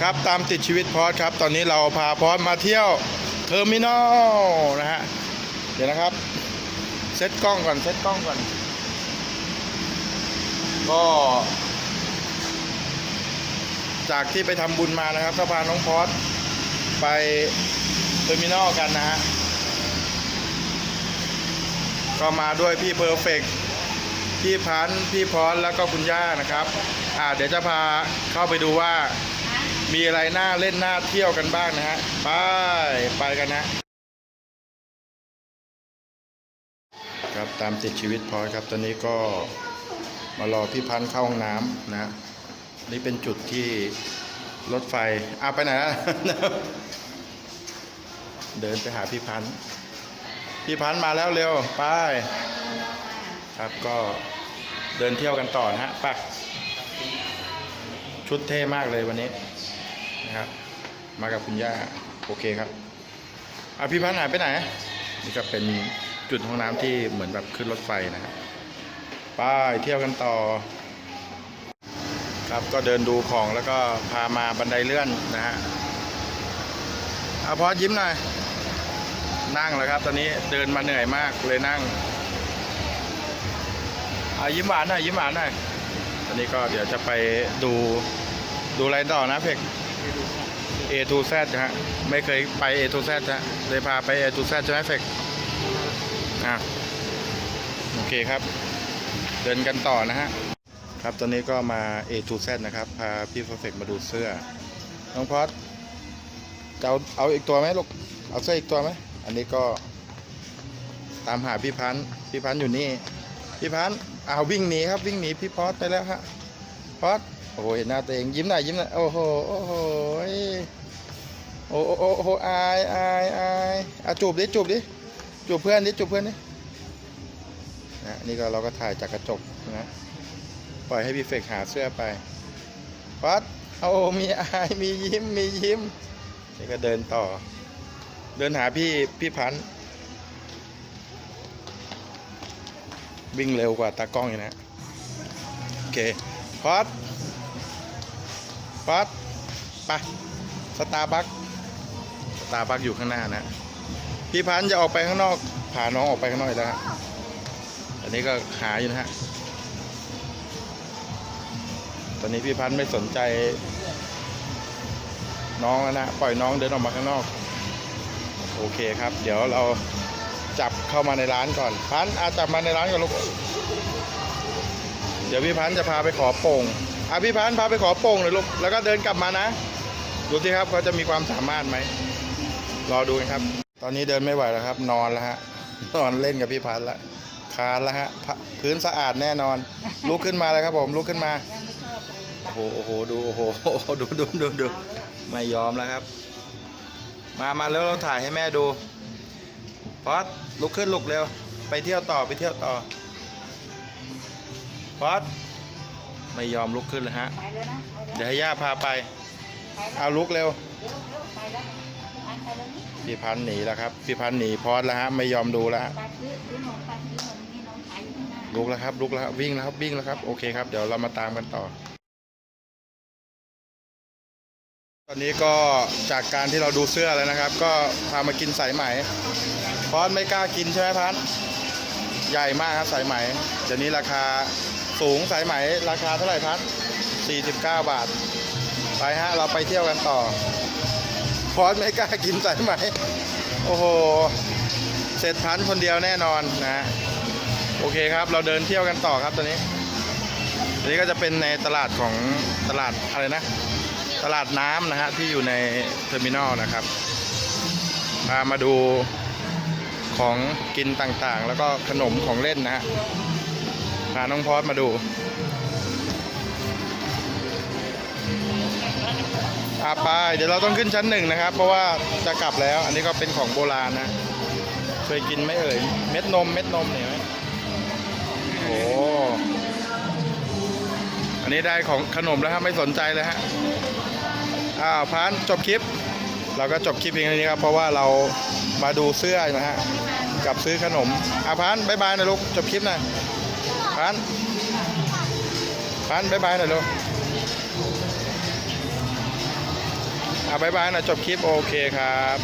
ครับตามติดชีวิตพอสครับ ตอนนี้เราพาพอสมาเที่ยวเทอร์มินอลนะฮะเดี๋ยวนะครับ เซตกล้องก่อนเซตกล้องก่อน ก็ จากที่ไปทำบุญมานะครับก็พาน้องพอสไปเทอร์มินอลกันนะฮะก็มาด้วยพี่เพอร์เฟกพี่พันพี่พรแล้วก็คุณย่านะครับ อ่าเดี๋ยวจะพาเข้าไปดูว่า มีอะไรน่าเล่นน่าเที่ยวกันบ้างนะฮะ ไป ไปกันนะ ครับตามติดชีวิตพอครับ ตอนนี้ก็มารอพี่พันธ์เข้าห้องน้ำนะ นี่เป็นจุดที่รถไฟอะไปไหนนะเดินไปหาพี่พันธ์พี่พันธ์มาแล้วเร็ว ไป ครับก็เดินเที่ยวกันต่อนะฮะไปชุดเท่มากเลยวันนี้ นะครับ มากับคุณย่าโอเคครับอะพี่พันธ์หายไปไหน นี่ก็เป็นจุดห้องน้ำที่เหมือนแบบขึ้นรถไฟนะครับไปเที่ยวกันต่อ ครับก็เดินดูของแล้วก็พามาบันไดเลื่อนนะฮะอาพอยิ้มหน่อย นั่งแล้วครับ ตอนนี้เดินมาเหนื่อยมากเลยนั่งอายิ้มหวานหน่อยยิ้มหวานหน่อยตอนนี้ก็เดี๋ยวจะไปดูดูอะไรต่อนะเพก A to Z นะฮะไม่เคยไป A to Z นะฮะเลยพาไป A to Z ใช่ไหมเพกอะโอเคครับ เดินกันต่อนะฮะ ครับตอนนี้ก็มา A to Z นะครับ พาพี่ Perfect มาดูเสื้อ น้องพอดจะเอาเอาอีกตัวไหมลูก เอาเสื้ออีกตัวไหม อันนี้ก็ตามหาพี่พันธ์พี่พันธ์อยู่นี่ พี่พันธ์เอาววิ่งหนีครับวิ่งหนีพี่พอดไปแล้วฮะพอด โอ้โหเห็นหน้าตัวเองยิ้มหน่อยยิ้มหน่อยโอ้โหโอ้โหโอ้โหโอ้โหอายอายอายอะจูบดิจูบดิจูบเพื่อนดิจูบเพื่อนดินะนี่ก็เราก็ถ่ายจากกระจกนะปล่อยให้พี่เฟกหาเสื้อไปวัดเอามีอายมียิ้มมียิ้มนี่ก็เดินต่อ เดินหาพี่พี่พันธ์วิ่งเร็วกว่าตากล้องอีกนะโอเคพอด พอดไปสตาร์บัคสตาร์บัคอยู่ข้างหน้านะ พี่พันธ์จะออกไปข้างนอกพาน้องออกไปข้างนอกแล้วฮะอันนี้ก็หาอยู่นะฮะ ตอนนี้พี่พันธ์ไม่สนใจ น้องแล้วนะ ปล่อยน้องเดินออกมาข้างนอก โอเคครับ เดี๋ยวเราจับเข้ามาในร้านก่อน พันธ์อาจับมาในร้านก่อนลูก เดี๋ยวพี่พันธ์จะพาไปขอโป่ง อะพี่พันธ์พาไปขอโป่งเลยลูก แล้วก็เดินกลับมานะ ดูสิครับเขาจะมีความสามารถไหม รอดูกันครับ ตอนนี้เดินไม่ไหวแล้วครับ นอนแล้วฮะ นอนเล่นกับพี่พันธ์ล้วคานแล้วฮะพะพื้นสะอาดแน่นอน ลุกขึ้นมาเลยครับผม ลุกขึ้นมา โอ้โห โอ้โห ดู โอ้โห ดูดูดูดูไม่ยอมแล้วครับ มามาแล้วเราถ่ายให้แม่ดูพอดลุกขึ้นลุกเร็ว ไปเที่ยวต่อ ไปเที่ยวต่อพอด ไม่ยอมลุกขึ้นเลยฮะไปแล้วนะไปแล้วเดี๋ยวให้ย่าพาไปไปแล้วเอาลุกเร็วเร็วเร็วไปแล้วอันไปแล้วนี่พี่พันธ์หนีแล้วครับพี่พันธ์หนีพอดแล้วฮะ ไม่ยอมดูแล้วฮะไปซื้อซื้อหนมไปซื้อหนมนี่น้องขายอยู่ข้างหน้าลุกแล้วครับลุกแล้วครับวิ่งแล้วครับวิ่งแล้วครับ โอเคครับ เดี๋ยวเรามาตามกันต่อ ตอนนี้ก็จากการที่เราดูเสื้อแล้วนะครับ ก็พามากินสายไหมพอดไม่กล้ากินใช่ไหมพันธ์ใหญ่มากครับสายไหมเดี๋ยวนี้ราคา สูงสายไหมราคาเท่าไหร่พัน49 บาท ไปฮะ เราไปเที่ยวกันต่อ พอดไม่กล้ากินสายไหม โอ้โห เสร็จพันคนเดียวแน่นอนนะ โอเคครับ เราเดินเที่ยวกันต่อครับตอนนี้อันนี้ก็จะเป็นในตลาดของตลาดอะไรนะ ตลาดน้ำนะฮะที่อยู่ในเทอร์มินอลนะครับพามาดูของกินต่างๆ แล้วก็ขนมของเล่นนะฮะ พาน้องพอสมาดูอาไปเดี๋ยวเราต้องขึ้นชั้นหนึ่งนะครับ เพราะว่าจะกลับแล้ว อันนี้ก็เป็นของโบราณนะ เคยกินไหมเอ่ย เม็ดนม เม็ดนมเนี่ยไหมโอ้อันนี้ได้ของขนมแล้วครับไม่สนใจเลยฮะ อ้าวพานจบคลิป เราก็จบคลิปเพียงเท่านี้ครับ เพราะว่าเรามาดูเสื้อนะฮะ กับซื้อขนมอะพานบายบายนะลูก จบคลิปน่อย พานพานบายบายหน่อยลูกอะบายบายนะจบคลิปโอเคครับ